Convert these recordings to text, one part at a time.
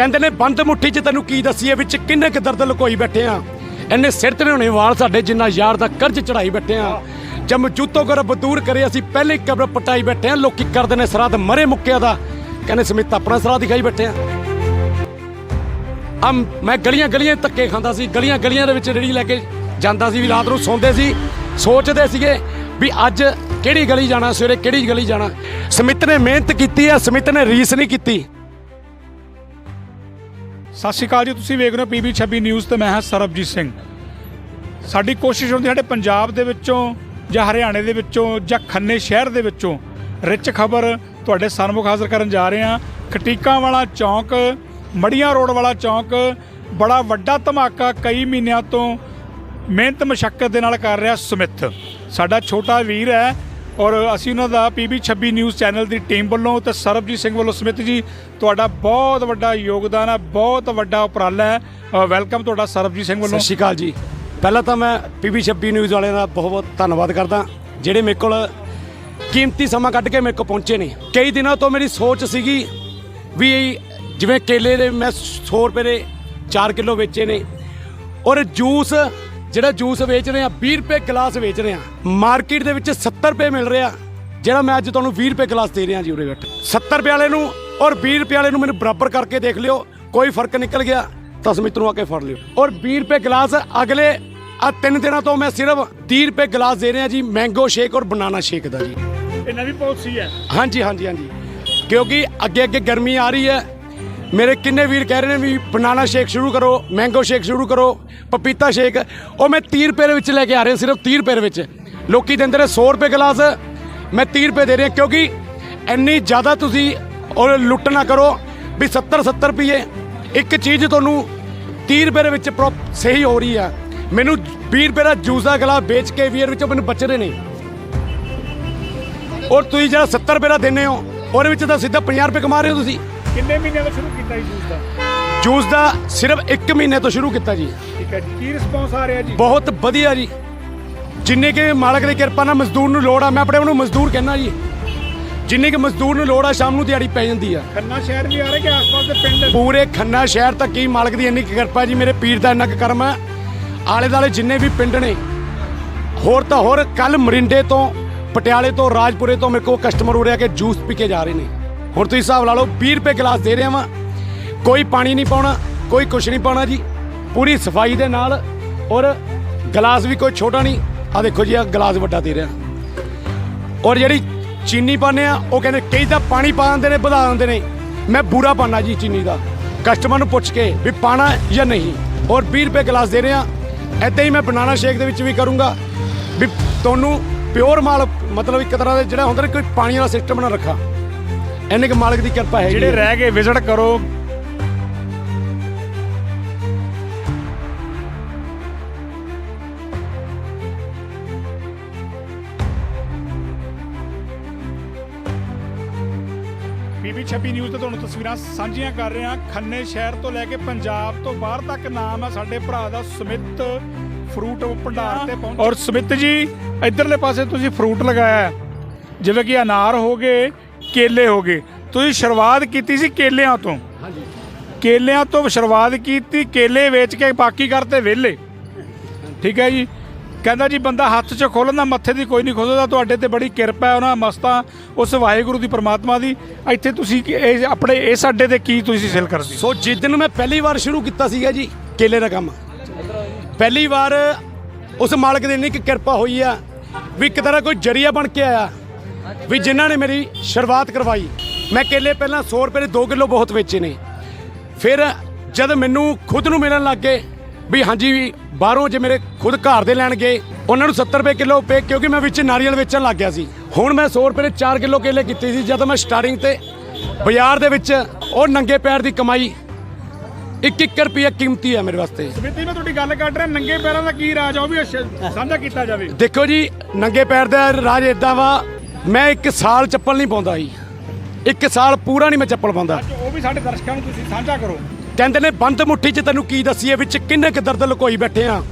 ਕਹਿੰਦੇ ਨੇ, ਬੰਦ ਮੁੱਠੀ 'ਚ ਤੈਨੂੰ ਕੀ ਦਸੀਏ, ਵਿੱਚ ਕਿੰਨੇ ਕੁ ਦਰਦ ਲੁਕੋਈ ਬੈਠੇ ਆ। ਇੰਨੇ ਸਿਰ ਤੇ ਹੋਣੇ ਵਾਲ ਸਾਡੇ, ਜਿੰਨਾ ਯਾਰ ਦਾ ਕਰਜ਼ ਚੜਾਈ ਬੈਠੇ ਆ। ਜਮ ਜੂਤੋ ਕਰ ਦੂਰ ਕਰੇ, ਅਸੀਂ ਪਹਿਲੇ ਕਬਰ ਪਟਾਈ ਬੈਠੇ ਆ। ਲੋਕੀ ਕਰਦੇ ਨੇ ਸਰਾਧ, ਮਰੇ ਮੁੱਕਿਆ ਦਾ। ਕਹਿੰਦੇ ਸਮਿਤ ਆਪਣਾ ਸਰਾਧ ਦਿਖਾਈ ਬੈਠੇ ਆ। ਅਮ, ਮੈਂ ਗਲੀਆਂ ਗਲੀਆਂ 'ਚ ਧੱਕੇ ਖਾਂਦਾ ਸੀ ਗਲੀਆਂ ਗਲੀਆਂ ਦੇ ਵਿੱਚ ਰੇੜੀ ਲੈ ਕੇ ਜਾਂਦਾ ਸੀ, ਵੀ ਰਾਤ ਨੂੰ ਸੌਂਦੇ ਸੀ। ਸੋਚਦੇ ਸੀਗੇ ਵੀ ਅੱਜ ਕਿਹੜੀ ਗਲੀ ਜਾਣਾ, ਸਵੇਰੇ ਕਿਹੜੀ ਗਲੀ ਜਾਣਾ। ਸਮਿਤ ਨੇ ਮਿਹਨਤ ਕੀਤੀ ਹੈ ਸਮਿਤ ਨੇ ਰੀਸ ਨਹੀਂ ਕੀਤੀ। ਸਤਿ ਸ਼੍ਰੀ ਅਕਾਲ ਜੀ, ਤੁਸੀਂ ਵੇਖ ਰਹੇ ਹੋ ਪੀਬੀ 26 ਨਿਊਜ਼ ਤੇ ਮੈਂ ਹਾਂ ਸਰਬਜੀਤ ਸਿੰਘ। ਸਾਡੀ ਕੋਸ਼ਿਸ਼ ਹੁੰਦੀ ਸਾਡੇ ਪੰਜਾਬ ਦੇ ਵਿੱਚੋਂ ਜਾਂ ਹਰਿਆਣੇ ਦੇ ਵਿੱਚੋਂ ਜਾਂ ਖੰਨੇ ਸ਼ਹਿਰ ਦੇ ਵਿੱਚੋਂ ਰਿਚ ਖਬਰ ਤੁਹਾਡੇ ਸਾਹਮਣੇ ਹਾਜ਼ਰ ਕਰਨ ਜਾ ਰਹੇ ਹਾਂ। ਖਟੀਕਾਂ ਵਾਲਾ ਚੌਂਕ, ਮੜੀਆਂ ਰੋਡ ਵਾਲਾ ਚੌਂਕ, ਬੜਾ ਵੱਡਾ ਧਮਾਕਾ ਕਈ ਮਹੀਨਿਆਂ ਤੋਂ ਮਿਹਨਤ ਮਸ਼ੱਕਤ ਦੇ ਨਾਲ ਕਰ ਰਿਹਾ ਸਮਿਥ ਸਾਡਾ ਛੋਟਾ ਵੀਰ ਹੈ ਔਰ ਅਸੀਂ ਉਹਨਾਂ ਦਾ ਪੀਬੀ 26 ਨਿਊਜ਼ ਚੈਨਲ ਦੀ ਟੀਮ ਵੱਲੋਂ ਤੇ ਸਰਬਜੀਤ ਸਿੰਘ ਵੱਲੋਂ ਸਮਿਤ ਜੀ, ਤੁਹਾਡਾ ਬਹੁਤ ਵੱਡਾ ਯੋਗਦਾਨ ਹੈ, ਬਹੁਤ ਵੱਡਾ ਉਪਰਾਲਾ ਹੈ। ਵੈਲਕਮ ਤੁਹਾਡਾ ਸਰਬਜੀਤ ਸਿੰਘ ਵੱਲੋਂ। ਸਤਿ ਸ਼੍ਰੀ ਅਕਾਲ ਜੀ। ਪਹਿਲਾਂ ਤਾਂ ਮੈਂ ਪੀਬੀ 26 ਨਿਊਜ਼ ਵਾਲਿਆਂ ਦਾ ਬਹੁਤ ਬਹੁਤ ਧੰਨਵਾਦ ਕਰਦਾ, ਜਿਹੜੇ ਮੇਰੇ ਕੋਲ ਕੀਮਤੀ ਸਮਾਂ ਕੱਢ ਕੇ ਮੇਰੇ ਕੋਲ ਪਹੁੰਚੇ ਨੇ। ਕਈ ਦਿਨਾਂ ਤੋਂ ਮੇਰੀ ਸੋਚ ਸੀਗੀ ਵੀ ਜਿਵੇਂ ਕੇਲੇ ਦੇ ਮੈਂ 100 ਰੁਪਏ ਦੇ 4 ਕਿਲੋ ਵੇਚੇ ਨੇ, ਔਰ ਜੂਸ ਜਿਹੜਾ ਜੂਸ ਵੇਚ ਰਹੇ ਆ 20 ਰੁਪਏ ਗਲਾਸ ਵੇਚ ਰਹੇ ਆ। ਮਾਰਕੀਟ ਦੇ ਵਿੱਚ 70 ਰੁਪਏ ਮਿਲ ਰਿਹਾ ਜਿਹੜਾ ਮੈਂ ਅੱਜ ਤੁਹਾਨੂੰ 20 ਰੁਪਏ ਗਲਾਸ ਦੇ ਰਿਹਾ ਜੀ ਉਰੇ ਬੈਠ। 70 ਰੁਪਏ ਵਾਲੇ ਨੂੰ ਔਰ 20 ਰੁਪਏ ਵਾਲੇ ਨੂੰ ਮੈਨੂੰ ਬਰਾਬਰ ਕਰਕੇ ਦੇਖ ਲਿਓ। ਕੋਈ ਫ਼ਰਕ ਨਿਕਲ ਗਿਆ ਤਾਂ ਸਮਿਤ ਨੂੰ ਆ ਕੇ ਫੜ ਲਿਓ। ਔਰ 20 ਰੁਪਏ ਗਲਾਸ ਅਗਲੇ ਆ ਤਿੰਨ ਦਿਨਾਂ ਤੋਂ ਮੈਂ ਸਿਰਫ 30 ਰੁਪਏ ਗਲਾਸ ਦੇ ਰਿਹਾ ਜੀ ਮੈਂਗੋ ਸ਼ੇਕ ਔਰ ਬਨਾਨਾ ਸ਼ੇਕ ਦਾ ਜੀ। ਇਹ ਨਵੀਂ ਪਾਲਿਸੀ ਹੈ। ਹਾਂਜੀ ਹਾਂਜੀ ਹਾਂਜੀ। ਕਿਉਂਕਿ ਅੱਗੇ ਅੱਗੇ ਗਰਮੀ ਆ ਰਹੀ ਹੈ ਮੇਰੇ ਕਿੰਨੇ ਵੀਰ ਕਹਿ ਰਹੇ ਨੇ ਵੀ ਬਨਾਨਾ ਸ਼ੇਕ ਸ਼ੁਰੂ ਕਰੋ, ਮੈਂਗੋ ਸ਼ੇਕ ਸ਼ੁਰੂ ਕਰੋ, ਪਪੀਤਾ ਸ਼ੇਕ। ਉਹ ਮੈਂ 30 ਰੁਪਏ ਦੇ ਵਿੱਚ ਲੈ ਕੇ ਆ ਰਿਹਾ, ਸਿਰਫ 30 ਰੁਪਏ ਦੇ ਵਿੱਚ। ਲੋਕੀ ਦਿੰਦੇ ਨੇ 100 ਰੁਪਏ ਗਲਾਸ। ਮੈਂ 30 ਰੁਪਏ ਦੇ ਰਿਹਾ ਕਿਉਂਕਿ ਇੰਨੀ ਜ਼ਿਆਦਾ ਤੁਸੀਂ ਔਰ ਲੁੱਟ ਨਾ ਕਰੋ ਵੀ 70 70 ਰੁਪਏ। ਇੱਕ ਚੀਜ਼ ਤੁਹਾਨੂੰ 30 ਰੁਪਏ ਦੇ ਵਿੱਚ ਪ੍ਰੋ- ਸਹੀ ਹੋ ਰਹੀ ਆ। ਮੈਨੂੰ 20 ਰੁਪਏ ਦਾ ਜੂਸ ਦਾ ਗਲਾਸ ਵੇਚ ਕੇ ਵੀਰ ਵਿੱਚੋਂ ਮੈਨੂੰ ਬਚ ਰਹੇ ਨੇ ਔਰ ਤੁਸੀਂ ਜਿਹੜਾ 70 ਰੁਪਏ ਦਾ ਦਿੰਦੇ ਹੋ, ਉਹਦੇ ਵਿੱਚ ਤਾਂ ਸਿੱਧਾ 50 ਰੁਪਏ ਕਮਾ ਰਹੇ ਹੋ ਤੁਸੀਂ। ਕਿੰਨੇ ਮਹੀਨਿਆਂ ਤੋਂ ਸ਼ੁਰੂ ਕੀਤਾ ਜੀ ਜੂਸ ਦਾ? ਜੂਸ ਦਾ ਸਿਰਫ 1 ਮਹੀਨੇ ਤੋਂ ਸ਼ੁਰੂ ਕੀਤਾ ਜੀ। ਠੀਕ ਹੈ ਜੀ। ਕੀ ਰਿਸਪੌਂਸ ਆ ਰਿਹਾ ਜੀ? ਬਹੁਤ ਵਧੀਆ ਜੀ। ਜਿੰਨੇ ਕਿ ਮਾਲਕ ਦੀ ਕਿਰਪਾ ਨਾਲ ਮਜ਼ਦੂਰ ਨੂੰ ਲੋੜ ਆ ਮੈਂ ਆਪਣੇ ਉਹਨੂੰ ਮਜ਼ਦੂਰ ਕਹਿੰਦਾ ਜੀ। ਜਿੰਨੇ ਕਿ ਮਜ਼ਦੂਰ ਨੂੰ ਲੋੜ ਆ ਸ਼ਾਮ ਨੂੰ ਦਿਹਾੜੀ ਪੈ ਜਾਂਦੀ ਆ। ਖੰਨਾ ਸ਼ਹਿਰ ਵੀ ਆ ਰਿਹਾ ਕਿ ਆਸ-ਪਾਸ ਦੇ ਪਿੰਡ? ਪੂਰੇ ਖੰਨਾ ਸ਼ਹਿਰ ਤੱਕ ਹੀ ਮਾਲਕ ਦੀ ਇੰਨੀ ਕੁ ਕਿਰਪਾ ਜੀ ਮੇਰੇ ਪੀਰ ਦਾ ਇੰਨਾ ਕੁ ਕਰਮ ਹੈ ਆਲੇ ਦਾਲੇ ਜਿੰਨੇ ਵੀ ਪਿੰਡ ਨੇ ਹੋਰ ਤਾਂ ਹੋਰ ਕੱਲ ਮਰਿੰਡੇ ਤੋਂ ਪਟਿਆਲੇ ਤੋਂ ਰਾਜਪੁਰੇ ਤੋਂ ਮੇਰੇ ਕੋਲ ਕਸਟਮਰ ਹੋ ਰਿਹਾ ਕਿ ਜੂਸ ਪੀ ਕੇ ਜਾ ਰਹੇ ਨੇ। ਹੁਣ ਤੁਸੀਂ ਹਿਸਾਬ ਲਾ ਲਓ 20 ਰੁਪਏ ਗਲਾਸ ਦੇ ਰਿਹਾ ਵਾਂ। ਕੋਈ ਪਾਣੀ ਨਹੀਂ ਪਾਉਣਾ, ਕੋਈ ਕੁਛ ਨਹੀਂ ਪਾਉਣਾ ਜੀ। ਪੂਰੀ ਸਫ਼ਾਈ ਦੇ ਨਾਲ ਔਰ ਗਲਾਸ ਵੀ ਕੋਈ ਛੋਟਾ ਨਹੀਂ। ਆ ਦੇਖੋ ਜੀ ਆ ਗਲਾਸ ਵੱਡਾ ਦੇ ਰਿਹਾ। ਔਰ ਜਿਹੜੀ ਚੀਨੀ ਪਾਉਂਦੇ ਆ, ਉਹ ਕਹਿੰਦੇ ਕਈ ਤਾਂ ਪਾਣੀ ਪਾ ਦਿੰਦੇ ਨੇ, ਵਧਾ ਦਿੰਦੇ ਨੇ। ਮੈਂ ਬੂਰਾ ਪਾਣਾ ਜੀ ਚੀਨੀ ਦਾ। ਕਸਟਮਰ ਨੂੰ ਪੁੱਛ ਕੇ ਵੀ ਪਾਣਾ ਜਾਂ ਨਹੀਂ। ਔਰ 20 ਰੁਪਏ ਗਲਾਸ ਦੇ ਰਿਹਾ। ਐਦਾਂ ਹੀ ਮੈਂ ਬਨਾਨਾ ਸ਼ੇਕ ਦੇ ਵਿੱਚ ਵੀ ਕਰੂੰਗਾ। ਵੀ ਤੁਹਾਨੂੰ ਪਿਓਰ ਮਾਲ, ਮਤਲਬ ਇੱਕ ਤਰ੍ਹਾਂ ਦਾ ਜਿਹੜਾ ਹੁੰਦਾ ਨਾ, ਕੋਈ ਪਾਣੀ ਵਾਲਾ ਸਿਸਟਮ ਨਾ ਰੱਖਾ। ਇੰਨੇ ਕੁ ਮਾਲਕ ਦੀ ਕਿਰਪਾ ਹੈ ਜਿਹੜੇ ਰਹਿ ਗਏ ਵਿਜ਼ਿਟ ਕਰੋ। ਬੀਬੀ 26 ਨਿਊਜ਼ ਤੇ ਤੁਹਾਨੂੰ ਤਸਵੀਰਾਂ ਸਾਂਝੀਆਂ ਕਰ ਰਹੇ। ਹਾਂ ਖੰਨੇ ਸ਼ਹਿਰ ਤੋਂ ਲੈ ਕੇ ਪੰਜਾਬ ਤੋਂ ਬਾਹਰ ਤੱਕ ਨਾਮ ਹੈ ਸਾਡੇ ਭਰਾ ਦਾ ਸੁਮਿਤ ਫਰੂਟ ਭੰਡਾਰ ਤੇ ਪਹੁੰਚ ਔਰ ਸੁਮਿਤ ਜੀ ਇਧਰਲੇ ਪਾਸੇ ਤੁਸੀਂ ਫਰੂਟ ਲਗਾਇਆ। ਹੈ ਜਿਵੇਂ ਕਿ ਅਨਾਰ ਹੋ ਗਏ ਕੇਲੇ ਹੋ ਗਏ। ਤੁਸੀਂ ਸ਼ੁਰੂਆਤ ਕੀਤੀ ਸੀ ਕੇਲਿਆਂ ਤੋਂ। ਹਾਂਜੀ। ਕੇਲਿਆਂ ਤੋਂ ਸ਼ੁਰੂਆਤ ਕੀਤੀ ਕੇਲੇ ਵੇਚ ਕੇ ਬਾਕੀ ਕਰਤੇ ਵਿਹਲੇ। ਠੀਕ ਹੈ ਜੀ? ਕਹਿੰਦਾ ਜੀ ਬੰਦਾ ਹੱਥ 'ਚ ਖੋਲ੍ਹਦਾ ਮੱਥੇ ਦੀ ਕੋਈ ਨਹੀਂ ਖੋਲ੍ਹਦਾ ਤੁਹਾਡੇ ਤੇ ਬੜੀ ਕਿਰਪਾ ਹੈ ਉਹਨਾਂ ਮਸਤਾਂ ਉਸ ਵਾਹਿਗੁਰੂ ਦੀ ਪ੍ਰਮਾਤਮਾ ਦੀ। ਇੱਥੇ ਤੁਸੀਂ ਇਹ ਆਪਣੇ ਇਸ ਅੱਡੇ ਤੇ ਕੀ ਤੁਸੀਂ ਸੇਲ ਕਰਦੇ? ਸੋ ਜਿਸ ਦਿਨ ਮੈਂ ਪਹਿਲੀ ਵਾਰ ਸ਼ੁਰੂ ਕੀਤਾ ਸੀਗਾ ਜੀ ਕੇਲੇ ਦਾ ਕੰਮ। ਪਹਿਲੀ ਵਾਰ ਉਸ ਮਾਲਕ ਦੀ ਇੰਨੀ ਕੁ ਕਿਰਪਾ ਹੋਈ ਆ ਵੀ ਇੱਕ ਤਰ੍ਹਾਂ ਕੋਈ ਜਰੀਆ ਬਣ ਕੇ ਆਇਆ। ਵੀ ਜਿਨ੍ਹਾਂ ਨੇ ਮੇਰੀ ਸ਼ੁਰੂਆਤ ਕਰਵਾਈ ਮੈਂ ਕੇਲੇ ਪਹਿਲਾਂ 100 ਰੁਪਏ ਦੇ 2 ਕਿਲੋ ਬਹੁਤ ਵੇਚੇ ਨੇ। ਫਿਰ ਜਦ ਮੈਨੂੰ ਖੁਦ ਨੂੰ ਮਿਲਣ ਲੱਗ ਗਏ ਵੀ ਹਾਂਜੀ ਵੀ ਬਾਹਰੋਂ ਜੇ ਮੇਰੇ ਖੁਦ ਘਰ ਦੇ ਲੈਣ ਗਏ ਉਹਨਾਂ ਨੂੰ 70 ਰੁਪਏ ਕਿਲੋ ਪੇ ਕਿਉਂਕਿ ਮੈਂ ਵਿੱਚ ਨਾਰੀਅਲ ਵੇਚਣ ਲੱਗ ਗਿਆ ਸੀ। ਹੁਣ ਮੈਂ 100 ਰੁਪਏ ਦੇ 4 ਕਿਲੋ ਕੇਲੇ ਕੀਤੇ ਸੀ ਜਦੋਂ ਮੈਂ ਸਟਾਰਟਿੰਗ ਤੇ ਬਾਜ਼ਾਰ ਦੇ ਵਿੱਚ ਉਹ ਨੰਗੇ ਪੈਰ ਦੀ ਕਮਾਈ 1-1 ਰੁਪਏ ਕੀਮਤੀ ਹੈ ਮੇਰੇ ਵਾਸਤੇ। ਸਮਿਤੀ ਮੈਂ ਤੁਹਾਡੀ ਗੱਲ ਕੱਢ ਰਿਹਾ ਨੰਗੇ ਪੈਰਾਂ ਦਾ ਕੀ ਰਾਜ ਆ ਉਹ ਵੀ ਸਾਂਝਾ ਕੀਤਾ ਜਾਵੇ। ਦੇਖੋ ਜੀ ਨੰਗੇ ਪੈਰ ਦਾ ਰਾਜ ਇਦਾਂ ਵਾ ਮੈਂ ਇੱਕ ਸਾਲ ਚੱਪਲ ਨਹੀਂ ਪਾਉਂਦਾ ਜੀ। ਇੱਕ ਸਾਲ ਪੂਰਾ ਨਹੀਂ ਮੈਂ ਚੱਪਲ ਪਾਉਂਦਾ। ਅੱਜ ਉਹ ਵੀ ਸਾਡੇ ਦਰਸ਼ਕਾਂ ਨੂੰ ਤੁਸੀਂ ਸਾਂਝਾ ਕਰੋ। ਕਹਿੰਦੇ ਨੇ ਬੰਦ ਮੁੱਠੀ 'ਚ ਤੈਨੂੰ ਕੀ ਦਸੀਏ? ਵਿੱਚ ਕਿੰਨੇ ਕੁ ਦਰਦ ਲੁਕੋਈ ਬੈਠੇ ਆ?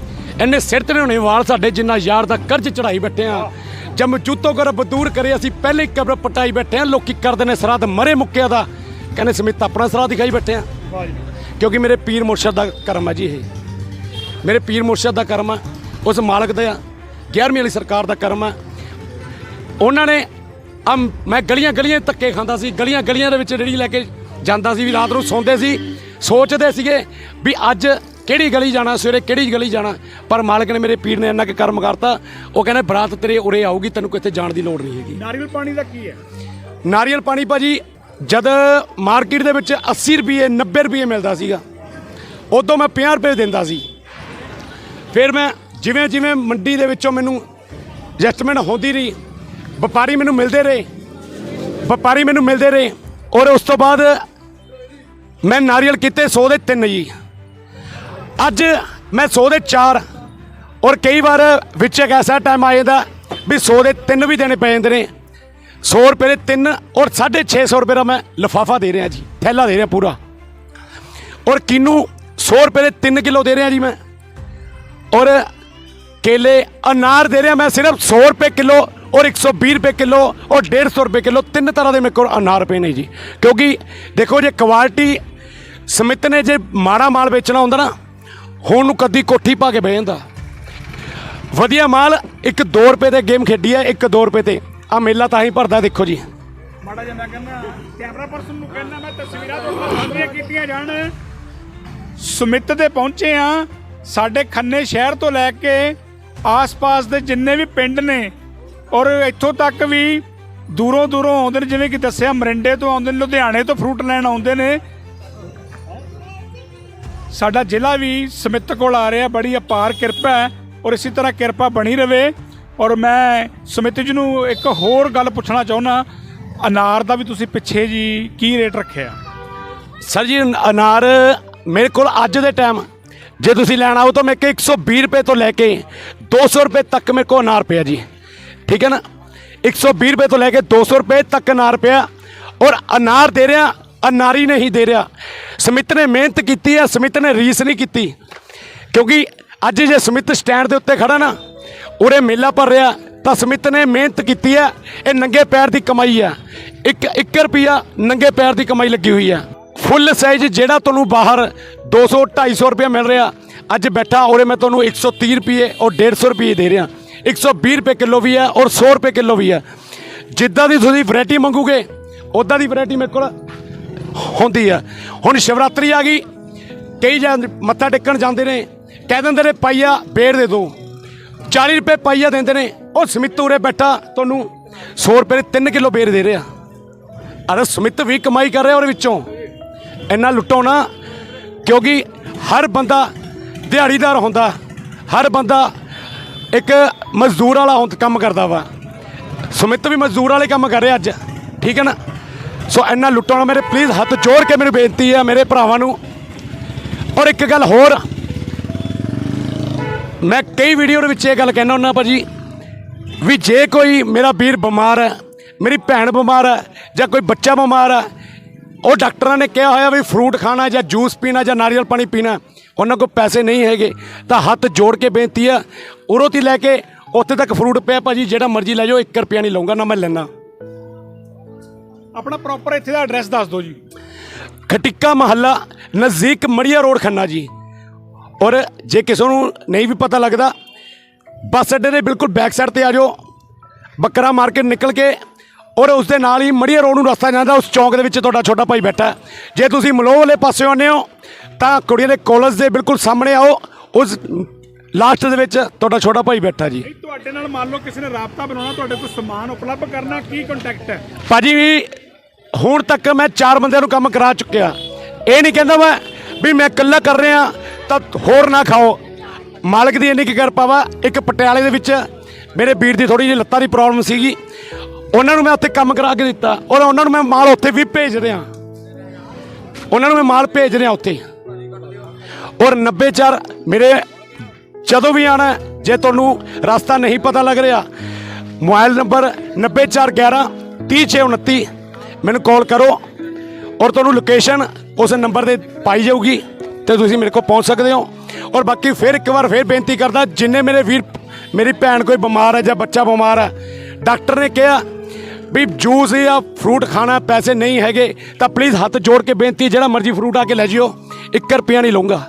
ਇੰਨੇ ਸਿਰ ਤੇ ਹੋਣੇ ਵਾਲ ਸਾਡੇ ਜਿੰਨਾ ਯਾਰ ਦਾ ਕਰਜ਼ ਚੜਾਈ ਬੈਠੇ ਆ। ਜਮ ਜੂਤੋ ਕਰ ਬਦੂਰ ਕਰੇ ਅਸੀਂ ਪਹਿਲੇ ਹੀ ਕਬਰ ਪਟਾਈ ਬੈਠੇ ਆ। ਲੋਕੀ ਕਰਦੇ ਨੇ ਸਰਾਧ ਮਰੇ ਮੁੱਕਿਆ ਦਾ। ਕਹਿੰਦੇ ਸਮਿਤ ਆਪਣਾ ਸਰਾਧ ਦਿਖਾਈ ਬੈਠੇ ਆ। ਕਿਉਂਕਿ ਮੇਰੇ ਪੀਰ ਮੁਰਸ਼ਦ ਦਾ ਕਰਮ ਹੈ ਜੀ ਇਹ। ਮੇਰੇ ਪੀਰ ਮੁਰਸ਼ਦ ਦਾ ਕਰਮ ਹੈ ਉਸ ਮਾਲਕ ਦਾ 11ਵੀਂ ਵਾਲੀ ਸਰਕਾਰ ਦਾ ਕਰਮ ਹੈ ਉਹਨਾਂ ਨੇ ਮੈਂ ਗਲੀਆਂ ਗਲੀਆਂ ਧੱਕੇ ਖਾਂਦਾ ਸੀ ਗਲੀਆਂ ਗਲੀਆਂ ਦੇ ਵਿੱਚ ਰੇੜੀ ਲੈ ਕੇ ਜਾਂਦਾ ਸੀ ਵੀ ਰਾਤ ਨੂੰ ਸੌਂਦੇ ਸੀ ਸੋਚਦੇ ਸੀਗੇ ਵੀ ਅੱਜ ਕਿਹੜੀ ਗਲੀ ਜਾਣਾ ਸਵੇਰੇ ਕਿਹੜੀ ਗਲੀ ਜਾਣਾ ਪਰ ਮਾਲਕ ਨੇ ਮੇਰੇ ਪੀਰ ਨੇ ਇੰਨਾ ਕੁ ਕਰਮ ਕਰਤਾ ਉਹ ਕਹਿੰਦੇ ਬਰਾਤ ਤੇਰੇ ਉਰੇ ਆਊਗੀ ਤੈਨੂੰ ਕਿਤੇ ਜਾਣ ਦੀ ਲੋੜ ਨਹੀਂ ਹੈਗੀ। ਨਾਰੀਅਲ ਪਾਣੀ ਦਾ ਕੀ ਹੈ? ਨਾਰੀਅਲ ਪਾਣੀ ਭਾਜੀ ਜਦ ਮਾਰਕੀਟ ਦੇ ਵਿੱਚ 80 ਰੁਪਏ 90 ਰੁਪਏ ਮਿਲਦਾ ਸੀਗਾ ਉਦੋਂ ਮੈਂ 50 ਰੁਪਏ ਦਿੰਦਾ ਸੀ। ਫਿਰ ਮੈਂ ਜਿਵੇਂ ਜਿਵੇਂ ਮੰਡੀ ਦੇ ਵਿੱਚੋਂ ਮੈਨੂੰ ਐਡਜਸਟਮੈਂਟ ਹੁੰਦੀ ਰਹੀ ਵਪਾਰੀ ਮੈਨੂੰ ਮਿਲਦੇ ਰਹੇ। ਵਪਾਰੀ ਮੈਨੂੰ ਮਿਲਦੇ ਰਹੇ। ਔਰ ਉਸ ਤੋਂ ਬਾਅਦ ਮੈਂ ਨਾਰੀਅਲ ਕੀਤੇ 100 ਦੇ 3 ਜੀ। ਅੱਜ ਮੈਂ 100 ਦੇ 4 ਔਰ ਕਈ ਵਾਰ ਵਿੱਚ ਇੱਕ ਐਸਾ ਟਾਈਮ ਆ ਜਾਂਦਾ ਵੀ 100 ਦੇ 3 ਵੀ ਦੇਣੇ ਪੈ ਜਾਂਦੇ ਨੇ। 100 ਰੁਪਏ ਦੇ 3 ਔਰ 650 ਰੁਪਏ ਦਾ ਮੈਂ ਲਫਾਫਾ ਦੇ ਰਿਹਾ ਜੀ, ਥੈਲਾ ਦੇ ਰਿਹਾ ਪੂਰਾ। ਔਰ ਕਿਨੂੰ 100 ਰੁਪਏ ਦੇ 3 ਕਿਲੋ ਦੇ ਰਿਹਾ ਜੀ ਮੈਂ। ਔਰ ਕੇਲੇ, ਅਨਾਰ ਦੇ ਰਿਹਾ ਮੈਂ ਸਿਰਫ 100 ਰੁਪਏ ਕਿਲੋ ਔਰ 120 ਰੁਪਏ ਕਿਲੋ ਔਰ 150 ਰੁਪਏ ਕਿਲੋ, ਤਿੰਨ ਤਰ੍ਹਾਂ ਦੇ ਮੇਰੇ ਕੋਲ ਅਨਾਰ ਪਏ ਨੇ ਜੀ। ਕਿਉਂਕਿ ਦੇਖੋ ਜੇ ਕੁਆਲਿਟੀ ਸਮਿਤ ਨੇ ਜੇ ਮਾੜਾ ਮਾਲ ਵੇਚਣਾ ਹੁੰਦਾ ਨਾ, ਹੁਣ ਨੂੰ ਕਦੀ ਕੋਠੀ ਪਾ ਕੇ ਬਹਿ ਜਾਂਦਾ। ਵਧੀਆ ਮਾਲ ਇੱਕ 2 ਰੁਪਏ 'ਤੇ ਗੇਮ ਖੇਡੀ ਹੈ ਇੱਕ 2 ਰੁਪਏ ਤੇ। ਆ ਮੇਲਾ ਤਾਂ ਹੀ ਭਰਦਾ ਦੇਖੋ ਜੀ। ਮਾੜਾ ਜਿਹਾ ਮੈਂ ਕਹਿੰਦਾ, ਕੈਮਰਾ ਪਰਸਨ ਨੂੰ ਕਹਿੰਦਾ ਮੈਂ ਤਸਵੀਰਾਂ ਤੋਂ ਸਾਂਝੀਆਂ ਕੀਤੀਆਂ ਜਾਣ। ਸੁਮਿਤ ਦੇ ਪਹੁੰਚੇ ਆ ਸਾਡੇ ਖੰਨੇ ਸ਼ਹਿਰ ਤੋਂ ਲੈ ਕੇ ਆਸ-ਪਾਸ ਦੇ ਜਿੰਨੇ ਵੀ ਪਿੰਡ ਨੇ ਔਰ ਇੱਥੋਂ ਤੱਕ ਵੀ ਦੂਰੋਂ ਦੂਰੋਂ ਆਉਂਦੇ ਨੇ, ਜਿਵੇਂ ਕਿ ਦੱਸਿਆ, ਮਰਿੰਡੇ ਤੋਂ ਆਉਂਦੇ ਨੇ, ਲੁਧਿਆਣੇ ਤੋਂ ਫਰੂਟ ਲੈਣ ਆਉਂਦੇ ਨੇ। ਸਾਡਾ ਜ਼ਿਲ੍ਹਾ ਵੀ ਸਮਿਤ ਕੋਲ ਆ ਰਿਹਾ, ਬੜੀ ਅਪਾਰ ਕਿਰਪਾ ਹੈ ਔਰ ਇਸੇ ਤਰ੍ਹਾਂ ਕਿਰਪਾ ਬਣੀ ਰਵੇ। ਔਰ ਮੈਂ ਸਮਿਤ ਜੀ ਨੂੰ ਇੱਕ ਹੋਰ ਗੱਲ ਪੁੱਛਣਾ ਚਾਹੁੰਦਾ, ਅਨਾਰ ਦਾ ਵੀ ਤੁਸੀਂ ਪਿੱਛੇ ਜੀ ਕੀ ਰੇਟ ਰੱਖਿਆ? ਸਰ ਜੀ, ਅਨਾਰ ਮੇਰੇ ਕੋਲ ਅੱਜ ਦੇ ਟਾਈਮ ਜੇ ਤੁਸੀਂ ਲੈਣਾ ਹੋ ਤਾਂ ਮੇਰੇ ਕੋਲ 120 ਰੁਪਏ ਤੋਂ ਲੈ ਕੇ 200 ਰੁਪਏ ਤੱਕ ਮੇਰੇ ਕੋਲ ਅਨਾਰ ਪਿਆ ਜੀ। ਠੀਕ ਹੈ ਨਾ? 120 ਰੁਪਏ ਤੋਂ ਲੈ ਕੇ 200 ਰੁਪਏ ਤੱਕ ਅਨਾਰ ਪਿਆ ਔਰ ਅਨਾਰ ਦੇ ਰਿਹਾ, ਅਨਾਰੀ ਨਹੀਂ ਦੇ ਰਿਹਾ। ਸਮਿਤ ਨੇ ਮਿਹਨਤ ਕੀਤੀ ਹੈ, ਸਮਿਤ ਨੇ ਰੀਸ ਨਹੀਂ ਕੀਤੀ। ਕਿਉਂਕਿ ਅੱਜ ਜੇ ਸਮਿਤ ਸਟੈਂਡ ਦੇ ਉੱਤੇ ਖੜਾ ਨਾ, ਉਰੇ ਮੇਲਾ ਭਰ ਰਿਹਾ, ਤਾਂ ਸਮਿਤ ਨੇ ਮਿਹਨਤ ਕੀਤੀ ਹੈ, ਇਹ ਨੰਗੇ ਪੈਰ ਦੀ ਕਮਾਈ ਹੈ। ਇੱਕ 1 ਰੁਪਿਆ ਨੰਗੇ ਪੈਰ ਦੀ ਕਮਾਈ ਲੱਗੀ ਹੋਈ ਹੈ। ਫੁੱਲ ਸਾਈਜ਼ ਜਿਹੜਾ ਤੁਹਾਨੂੰ ਬਾਹਰ 200 250 ਰੁਪਏ ਮਿਲ ਰਿਹਾ, ਅੱਜ ਬੈਠਾ, ਉਰੇ ਮੈਂ ਤੁਹਾਨੂੰ 130 ਰੁਪਏ ਔਰ 150 ਰੁਪਏ ਦੇ ਰਿਹਾ। 120 ਰੁਪਏ ਕਿਲੋ ਵੀ ਹੈ ਔਰ 100 ਰੁਪਏ ਕਿਲੋ ਵੀ ਹੈ। ਜਿੱਦਾਂ ਦੀ ਤੁਸੀਂ ਵੈਰਾਈਟੀ ਮੰਗੋਗੇ ਉਦਾਂ ਦੀ ਵੈਰਾਈਟੀ ਮੇਰੇ ਕੋਲ ਹੁੰਦੀ ਆ ਹੁਣ ਸ਼ਿਵਰਾਤਰੀ ਆ ਗਈ, ਕਈ ਜਾਂ ਮੱਥਾ ਟੇਕਣ ਜਾਂਦੇ ਨੇ, ਕਹਿ ਦਿੰਦੇ ਨੇ, ਪਾਈਆ, ਬੇੜ ਦੇ ਦੋ। 40 ਰੁਪਏ ਪਾਈਆ ਦਿੰਦੇ ਨੇ, ਉਹ ਸਮਿਤ ਉਰੇ ਬੈਠਾ, ਤੁਹਾਨੂੰ 100 ਰੁਪਏ ਦੇ 3 ਕਿਲੋ ਬੇਰ ਦੇ ਰਿਹਾ। ਅਰੇ ਸਮਿਤ ਵੀ ਕਮਾਈ ਕਰ ਰਿਹਾ ਉਹਦੇ ਵਿੱਚੋਂ। ਇੰਨਾ ਲੁੱਟੋ ਨਾ ਕਿਉਂਕਿ ਹਰ ਬੰਦਾ ਦਿਹਾੜੀਦਾਰ ਹੁੰਦਾ, ਹਰ ਬੰਦਾ ਇੱਕ ਮਜ਼ਦੂਰ ਵਾਲਾ ਹੁੰਦਾ ਕੰਮ ਕਰਦਾ ਵਾ। ਸੁਮਿਤ ਵੀ ਮਜ਼ਦੂਰ ਵਾਲੇ ਕੰਮ ਕਰ ਰਿਹਾ ਅੱਜ, ਠੀਕ ਹੈ ਨਾ? ਸੋ ਇੰਨਾ ਲੁੱਟਾਉਣਾ ਮੇਰੇ ਪਲੀਜ਼ ਹੱਥ ਜੋੜ ਕੇ ਮੈਨੂੰ ਬੇਨਤੀ ਹੈ ਮੇਰੇ ਭਰਾਵਾਂ ਨੂੰ। ਔਰ ਇੱਕ ਗੱਲ ਹੋਰ, ਮੈਂ ਕਈ ਵੀਡੀਓ ਦੇ ਵਿੱਚ ਇਹ ਗੱਲ ਕਹਿਣਾ ਹੁੰਦਾ ਭਾਜੀ, ਵੀ ਜੇ ਕੋਈ ਮੇਰਾ ਵੀਰ ਬਿਮਾਰ ਹੈ, ਮੇਰੀ ਭੈਣ ਬਿਮਾਰ ਹੈ, ਜਾਂ ਕੋਈ ਬੱਚਾ ਬਿਮਾਰ ਹੈ, ਉਹ ਡਾਕਟਰਾਂ ਨੇ ਕਿਹਾ ਹੋਇਆ ਵੀ ਫਰੂਟ ਖਾਣਾ ਜਾਂ ਜੂਸ ਪੀਣਾ ਜਾਂ ਨਾਰੀਅਲ ਪਾਣੀ ਪੀਣਾ ਉਹਨਾਂ ਕੋਲ ਪੈਸੇ ਨਹੀਂ ਹੈਗੇ ਤਾਂ ਹੱਥ ਜੋੜ ਕੇ ਬੇਨਤੀ ਆ ਉਰੋਂ ਤੀ ਲੈ ਕੇ ਉੱਥੇ ਤੱਕ ਫਰੂਟ ਪਿਆ ਭਾਜੀ ਜਿਹੜਾ ਮਰਜ਼ੀ ਲੈ ਜਾਓ 1 ਰੁਪਿਆ ਨਹੀਂ ਲਊਂਗਾ ਨਾ ਮੈਂ ਲੈਣਾ ਆਪਣਾ ਪ੍ਰੋਪਰ ਇੱਥੇ ਦਾ ਐਡਰੈਸ ਦੱਸ ਦਿਓ ਜੀ। ਖਟਿੱਕਾ ਮਹੱਲਾ ਨਜ਼ਦੀਕ ਮੜੀਆ ਰੋਡ ਖੰਨਾ ਜੀ। ਔਰ ਜੇ ਕਿਸੇ ਨੂੰ ਨਹੀਂ ਵੀ ਪਤਾ ਲੱਗਦਾ ਬੱਸ ਅੱਡੇ ਦੇ ਬਿਲਕੁਲ ਬੈਕ ਸਾਈਡ ਤੇ ਆ ਜਾਓ। ਬੱਕਰਾ ਮਾਰਕੀਟ ਨਿਕਲ ਕੇ ਔਰ ਉਸ ਦੇ ਨਾਲ ਹੀ ਮੜੀਆ ਰੋਡ ਨੂੰ ਰਸਤਾ ਜਾਂਦਾ ਉਸ ਚੌਂਕ ਦੇ ਵਿੱਚ ਤੁਹਾਡਾ ਛੋਟਾ ਭਾਈ ਬੈਠਾ। ਜੇ ਤੁਸੀਂ ਮਲੋਹ ਵਾਲੇ ਪਾਸੇ ਆਉਂਦੇ ਹੋ ਤਾਂ ਕੁੜੀਆਂ ਦੇ ਕਾਲਜ ਦੇ ਬਿਲਕੁਲ ਸਾਹਮਣੇ ਆਓ। ਉਸ ਲਾਸਟ ਦੇ ਵਿੱਚ ਤੁਹਾਡਾ ਛੋਟਾ ਭਾਈ ਬੈਠਾ ਜੀ। ਤੁਹਾਡੇ ਨਾਲ ਮੰਨ ਲਓ ਕਿਸੇ ਨੇ ਰਾਬਤਾ ਬਣਾਉਣਾ ਤੁਹਾਡੇ ਕੋਲ ਸਮਾਨ ਉਪਲਬਧ ਕਰਨਾ ਕੀ ਕੰਟੈਕਟ ਹੈ? ਭਾਜੀ ਵੀ ਹੁਣ ਤੱਕ ਮੈਂ ਚਾਰ ਬੰਦਿਆਂ ਨੂੰ ਕੰਮ ਕਰਾ ਚੁੱਕਿਆ। ਇਹ ਨਹੀਂ ਕਹਿੰਦਾ ਮੈਂ ਵੀ ਮੈਂ ਇਕੱਲਾ ਕਰ ਰਿਹਾ ਤਾਂ ਹੋਰ ਨਾ ਖਾਓ। ਮਾਲਕ ਦੀ ਇੰਨੀ ਕੀ ਕਿਰਪਾ ਵਾ ਇੱਕ ਪਟਿਆਲੇ ਦੇ ਵਿੱਚ ਮੇਰੇ ਵੀਰ ਦੀ ਥੋੜੀ ਜਿਹੀ ਲੱਤਾਂ ਦੀ ਪ੍ਰੋਬਲਮ ਸੀਗੀ। ਉਹਨਾਂ ਨੂੰ ਮੈਂ ਉੱਥੇ ਕੰਮ ਕਰਾ ਕੇ ਦਿੱਤਾ। ਔਰ ਉਹਨਾਂ ਨੂੰ ਮੈਂ ਮਾਲ ਉੱਥੇ ਵੀ ਭੇਜ ਰਿਹਾ। ਉਹਨਾਂ ਨੂੰ ਮੈਂ ਮਾਲ ਭੇਜ ਰਿਹਾ ਉੱਥੇ। ਔਰ 94 ਮੇਰੇ ਜਦੋਂ ਵੀ ਆਣਾ ਜੇ ਤੁਹਾਨੂੰ ਰਸਤਾ ਨਹੀਂ ਪਤਾ ਲੱਗ ਰਿਹਾ, ਮੋਬਾਈਲ ਨੰਬਰ 9411 30629 ਮੈਨੂੰ ਕਾਲ ਕਰੋ। ਔਰ ਤੁਹਾਨੂੰ ਲੋਕੇਸ਼ਨ ਉਸ ਨੰਬਰ ਤੇ ਪਾਈ ਜਾਊਗੀ ਤੇ ਤੁਸੀਂ ਮੇਰੇ ਕੋਲ ਪਹੁੰਚ ਸਕਦੇ ਹੋ। ਔਰ ਬਾਕੀ ਫਿਰ ਇੱਕ ਵਾਰ ਫਿਰ ਬੇਨਤੀ ਕਰਦਾ, ਜਿੰਨੇ ਮੇਰੇ ਵੀਰ, ਮੇਰੀ ਭੈਣ ਕੋਈ ਬਿਮਾਰ ਹੈ ਜਾਂ ਬੱਚਾ ਬਿਮਾਰ ਹੈ, ਡਾਕਟਰ ਨੇ ਕਿਹਾ ਵੀ ਜੂਸ ਜਾਂ ਫਰੂਟ ਖਾਣਾ ਪੈਸੇ ਨਹੀਂ ਹੈਗੇ ਤਾਂ ਪਲੀਜ਼ ਹੱਥ ਜੋੜ ਕੇ ਬੇਨਤੀ ਜਿਹੜਾ ਮਰਜ਼ੀ ਫਰੂਟ ਆ ਕੇ ਲੈ ਜਿਓ। 1 ਰੁਪਿਆ ਨਹੀਂ ਲਊਂਗਾ।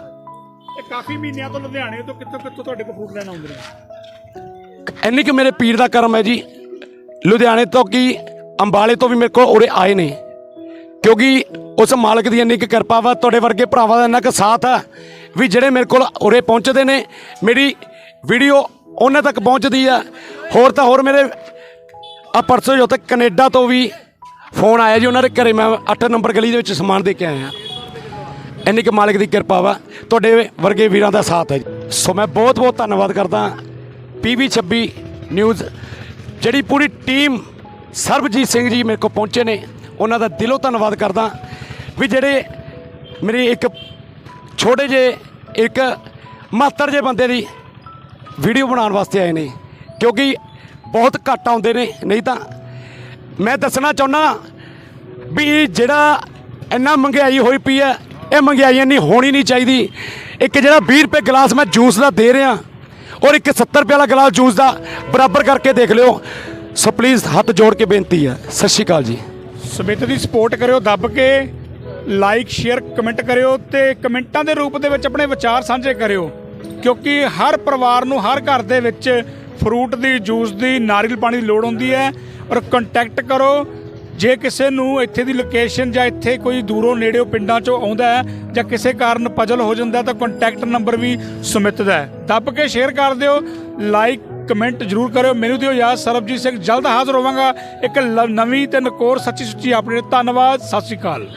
ਇਹ ਕਾਫੀ ਮਹੀਨਿਆਂ ਤੋਂ ਲੁਧਿਆਣੇ ਤੋਂ ਕਿੱਥੋਂ ਕਿੱਥੋਂ ਤੁਹਾਡੇ ਕੋਲ ਫਰੂਟ ਲੈਣ ਆਉਂਦੇ ਨੇ? ਇੰਨੀ ਕਿ ਮੇਰੇ ਪੀਰ ਦਾ ਕਰਮ ਹੈ ਜੀ। ਲੁਧਿਆਣੇ ਤੋਂ ਕੀ ਅੰਬਾਲੇ ਤੋਂ ਵੀ ਮੇਰੇ ਕੋਲ ਉਰੇ ਆਏ ਨੇ। ਕਿਉਂਕਿ ਉਸ ਮਾਲਕ ਦੀ ਇੰਨੀ ਕੁ ਕਿਰਪਾ ਵਾ ਤੁਹਾਡੇ ਵਰਗੇ ਭਰਾਵਾਂ ਦਾ ਇੰਨਾ ਕੁ ਸਾਥ ਆ ਵੀ ਜਿਹੜੇ ਮੇਰੇ ਕੋਲ ਉਰੇ ਪਹੁੰਚਦੇ ਨੇ। ਮੇਰੀ ਵੀਡੀਓ ਉਹਨਾਂ ਤੱਕ ਪਹੁੰਚਦੀ ਆ। ਹੋਰ ਤਾਂ ਹੋਰ ਮੇਰੇ ਆ ਪਰਸੋਂ ਜੋ ਤੱਕ ਕੈਨੇਡਾ ਤੋਂ ਵੀ ਫੋਨ ਆਇਆ ਜੀ, ਉਹਨਾਂ ਦੇ ਘਰੇ ਮੈਂ 8 ਨੰਬਰ ਗਲੀ ਦੇ ਵਿੱਚ ਸਮਾਨ ਦੇ ਕੇ ਆਇਆ। ਇੰਨੀ ਕੁ ਮਾਲਕ ਦੀ ਕਿਰਪਾ ਵਾ। ਤੁਹਾਡੇ ਵਰਗੇ ਵੀਰਾਂ ਦਾ ਸਾਥ ਹੈ ਜੀ। ਸੋ ਮੈਂ ਬਹੁਤ ਬਹੁਤ ਧੰਨਵਾਦ ਕਰਦਾ ਪੀਵੀ 26 ਨਿਊਜ਼, ਜਿਹੜੀ ਪੂਰੀ ਟੀਮ ਸਰਬਜੀਤ ਸਿੰਘ ਜੀ ਮੇਰੇ ਕੋਲ ਪਹੁੰਚੇ ਨੇ। ਉਹਨਾਂ ਦਾ ਦਿਲੋਂ ਧੰਨਵਾਦ ਕਰਦਾ ਵੀ ਜਿਹੜੇ ਮੇਰੀ ਇੱਕ ਛੋਟੇ ਜਿਹੇ, ਇੱਕ ਮਾਤਰ ਜੇ ਬੰਦੇ ਦੀ ਵੀਡੀਓ ਬਣਾਉਣ ਵਾਸਤੇ ਆਏ ਨੇ। ਕਿਉਂਕਿ ਬਹੁਤ ਘੱਟ ਆਉਂਦੇ ਨੇ, ਨਹੀਂ ਤਾਂ ਮੈਂ ਦੱਸਣਾ ਚਾਹੁੰਦਾ ਵੀ ਜਿਹੜਾ ਇੰਨਾ ਮਹਿੰਗਾਈ ਹੋਈ ਪਈ ਹੈ, ਇਹ ਮਹਿੰਗਾਈ ਇੰਨੀ ਹੋਣੀ ਨਹੀਂ ਚਾਹੀਦੀ। ਇੱਕ ਜਿਹੜਾ 20 ਰੁਪਏ ਗਲਾਸ ਮੈਂ ਜੂਸ ਦਾ ਦੇ ਰਿਹਾ ਔਰ ਇੱਕ 70 ਰੁਪਏ ਵਾਲਾ ਗਲਾਸ ਜੂਸ ਦਾ ਬਰਾਬਰ ਕਰਕੇ ਦੇਖ ਲਿਓ। ਸੋ ਪਲੀਜ਼ ਹੱਥ ਜੋੜ ਕੇ ਬੇਨਤੀ ਹੈ। ਸਤਿ ਸ਼੍ਰੀ ਅਕਾਲ ਜੀ। ਸਮਿਤ ਦੀ ਸਪੋਰਟ ਕਰਿਓ, ਦੱਬ ਕੇ ਲਾਈਕ ਸ਼ੇਅਰ ਕਮੈਂਟ ਕਰਿਓ ਤੇ ਕਮੈਂਟਾਂ ਦੇ ਰੂਪ ਦੇ ਵਿੱਚ ਆਪਣੇ ਵਿਚਾਰ ਸਾਂਝੇ ਕਰਿਓ। ਕਿਉਂਕਿ ਹਰ ਪਰਿਵਾਰ ਨੂੰ, ਹਰ ਘਰ ਦੇ ਵਿੱਚ ਫਰੂਟ ਦੀ, ਜੂਸ ਦੀ, ਨਾਰੀਅਲ ਪਾਣੀ ਦੀ ਲੋੜ ਹੁੰਦੀ ਹੈ ਔਰ ਕੰਟੈਕਟ ਕਰੋ। ਜੇ ਕਿਸੇ ਨੂੰ ਇੱਥੇ ਦੀ ਲੋਕੇਸ਼ਨ ਜਾਂ ਇੱਥੇ ਕੋਈ ਦੂਰੋਂ ਨੇੜਿਓਂ ਪਿੰਡਾਂ ਚੋਂ ਆਉਂਦਾ ਹੈ ਜਾਂ ਕਿਸੇ ਕਾਰਨ ਪਜਲ ਹੋ ਜਾਂਦਾ ਤਾਂ ਕੰਟੈਕਟ ਨੰਬਰ ਵੀ ਸੁਮਿਤ ਦਾ ਹੈ। ਦੱਬ ਕੇ ਸ਼ੇਅਰ ਕਰ ਦਿਓ ਲਾਈਕ ਕਮੈਂਟ ਜਰੂਰ ਕਰਿਓ। ਮੈਨੂੰ ਦਿਓ ਯਾਦ, ਸਰਬਜੀਤ ਸਿੰਘ, ਜਲਦ ਹਾਜ਼ਰ ਹੋਵਾਂਗਾ। ਇੱਕ ਲ- ਨਵੀਂ ਤੇ ਨਕੋਰ ਸੱਚੀ ਸੁੱਚੀ ਆਪਣੇ ਧੰਨਵਾਦ, ਸਤਿ ਸ਼੍ਰੀ ਅਕਾਲ।